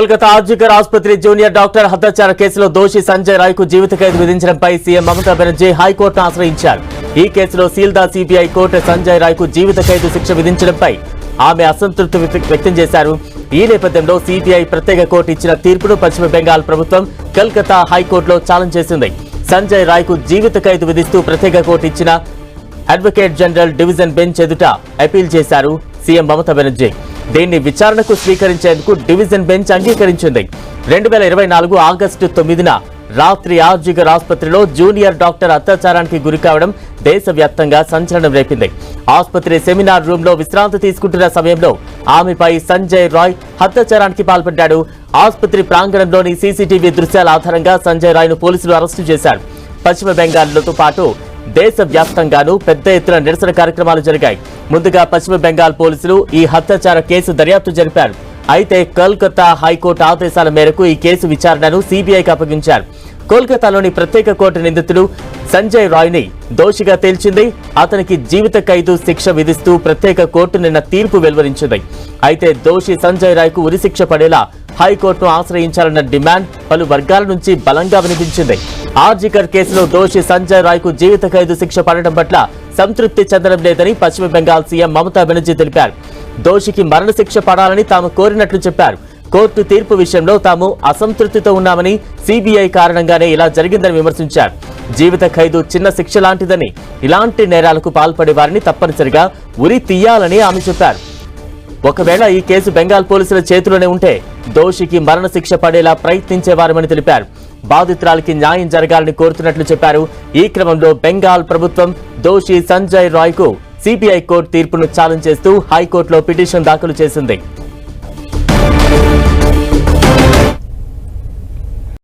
కోల్కతా ఆర్జికర్ ఆసుపత్రి junior doctor హత్యాచార కేసులో దోషి సంజయ్ రాయ్కు జీవిత ఖైదు విధించడంపై సీఎం మమతా బెనర్జీ హైకోర్టును ఆశ్రయించారు. ఈ కేసులో సీల్దా సిబిఐ కోర్టు సంజయ్ రాయ్కు జీవిత ఖైదు శిక్ష విధించడంపై ఆమె అసంతృప్తి వ్యక్తం చేశారు. ఈ నేపథ్యంలో సిబిఐ ప్రత్యేక కోర్టు ఇచ్చిన తీర్పును పశ్చిమ బెంగాల్ ప్రభుత్వం కల్కతా హైకోర్టులో ఛాలెంజ్ చేసింది. సంజయ్ రాయ్కు జీవిత ఖైదు విధిస్తూ ప్రత్యేక కోర్టు ఇచ్చిన అడ్వకేట్ జనరల్ డివిజన్ బెంచ్ ఎదుట అపీల్ చేశారు సీఎం మమతా బెనర్జీ. దీన్ని విచారణకు స్వీకరించేందుకు డివిజన్ బెంచ్ అంగీకరించింది. రెండు వేల ఇరవై నాలుగు ఆగస్టు తొమ్మిదిన రాత్రి ఆర్జిగర్ ఆసుపత్రిలో జూనియర్ డాక్టర్ అత్యాచారానికి గురి కావడం దేశవ్యాప్తంగా సంచలనం రేపింది. ఆసుపత్రి సెమినార్ రూమ్లో విశ్రాంతి తీసుకుంటున్న సమయంలో ఆమెపై సంజయ్ రాయ్ అత్యాచారానికి పాల్పడ్డాడు. ఆసుపత్రి ప్రాంగణంలోని సీసీటీవీ దృశ్యాల ఆధారంగా సంజయ్ రాయ్ను పోలీసులు అరెస్టు చేశారు. పశ్చిమ బెంగాల్తో పాటు దేశవ్యాప్తంగానూ పెద్ద ఎత్తున నిరసన కార్యక్రమాలు జరిగాయి. ముందుగా పశ్చిమ బెంగాల్ పోలీసులు ఈ హత్యాచార కేసు దర్యాప్తు జరిపారు. అయితే కోల్కతా హైకోర్టు ఆదేశాల మేరకు ఈ కేసు విచారణను సిబిఐకి అప్పగించారు. కోల్కతాలోని ప్రత్యేక కోర్టు నిందితుడు సంజయ్ రాయ్ని దోషిగా తేల్చింది. అతనికి జీవిత ఖైదు శిక్ష విధిస్తూ ప్రత్యేక కోర్టు నిన్న తీర్పు వెలువరించింది. అయితే దోషి సంజయ్ రాయ్కు ఉరిశిక్ష పడేలా హైకోర్టును ఆశ్రయించాలన్న డిమాండ్ పలు వర్గాల నుంచి బలంగా వినిపించింది. ఆర్జికర్ కేసులో దోషి సంజయ్ రాయ్కు జీవిత ఖైదు శిక్ష పడడం పట్ల సంతృప్తి చెందడం లేదని పశ్చిమ బెంగాల్ సీఎం మమతా బెనర్జీ తెలిపారు. దోషికి మరణశిక్ష పడాలని తాము కోరినట్లు చెప్పారు. కోర్టు తీర్పు విషయంలో తాము అసంతృప్తితో ఉన్నామని సిబిఐ కారణంగానే ఇలా జరిగిందని విమర్శించారు. జీవిత ఖైదు చిన్న శిక్ష లాంటిదని ఇలాంటి నేరాలకు పాల్పడే వారిని తప్పనిసరిగా ఉరి తీయాలని ఆమె చెప్పారు. ఒకవేళ ఈ కేసు బెంగాల్ పోలీసుల చేతిలోనే ఉంటే దోషికి మరణశిక్ష పడేలా ప్రయత్నించేవారమని తెలిపారు. బాధితురాలికి న్యాయం జరగాలని కోరుతున్నట్లు చెప్పారు. ఈ క్రమంలో బెంగాల్ ప్రభుత్వం దోషి సంజయ్ రాయ్కు సిబిఐ కోర్టు తీర్పును ఛాలెంజ్ చేస్తూ హైకోర్టులో పిటిషన్ దాఖలు చేసింది.